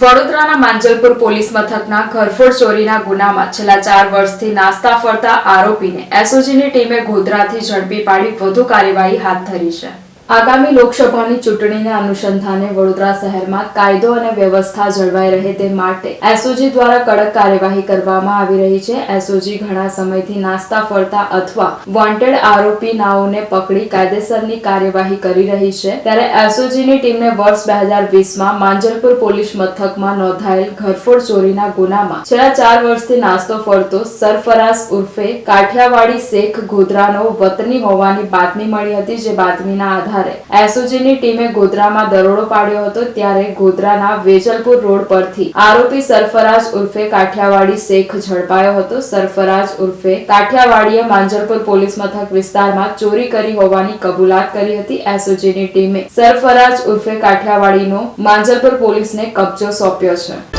વડોદરાના માંજલપુર પોલીસ મથકના ઘરફોડ ચોરીના ગુનામાં છેલ્લા ચાર વર્ષથી નાસ્તા ફરતા આરોપીને એસઓજીની ટીમે ગોધરાથી ઝડપી પાડી વધુ કાર્યવાહી હાથ ધરી છે. આગામી લોકસભાની ચૂંટણીને અનુસંધાને વડોદરા શહેરમાં કાયદો અને વ્યવસ્થા જળવાઈ રહે તે માટે એસઓજી દ્વારા કડક કાર્યવાહી કરવામાં આવી રહી છે. એસઓજી ઘણા સમયથી નાસ્તા ફરતા અથવા વોન્ટેડ આરોપી નાઓને પકડી કાયદેસરની કાર્યવાહી કરી રહી છે. ત્યારે એસઓજીની ટીમને વર્ષ બે હજાર વીસમાં માંજલપુર પોલીસ મથકમાં નોંધાયેલ ઘરફોડ ચોરીના ગુનામાં છેલ્લા ચાર વર્ષથી નાસ્તો ફરતો સરફરાઝ ઉર્ફે કાઠિયાવાડી શેખ ગોધરાનો વતની હોવાની બાતમી મળી હતી, જે બાતમીના આધારે એસઓજીની ટીમે ગોધરામાં દરોડો પાડ્યો હતો ત્યારે ગોધરાના વેજલપુર રોડ પરથી આરોપી સરફરાજ ઉર્ફે કાઠિયાવાડી શેખ ઝડપાયો હતો. સરફરાજ ઉર્ફે કાઠિયાવાડીએ માંજલપુર પોલીસ મથક વિસ્તારમાં ચોરી કરી હોવાની કબૂલાત કરી હતી. એસઓજીની ટીમે સરફરાજ ઉર્ફે કાઠિયાવાડીનો માંજલપુર પોલીસને કબજો સોંપ્યો છે.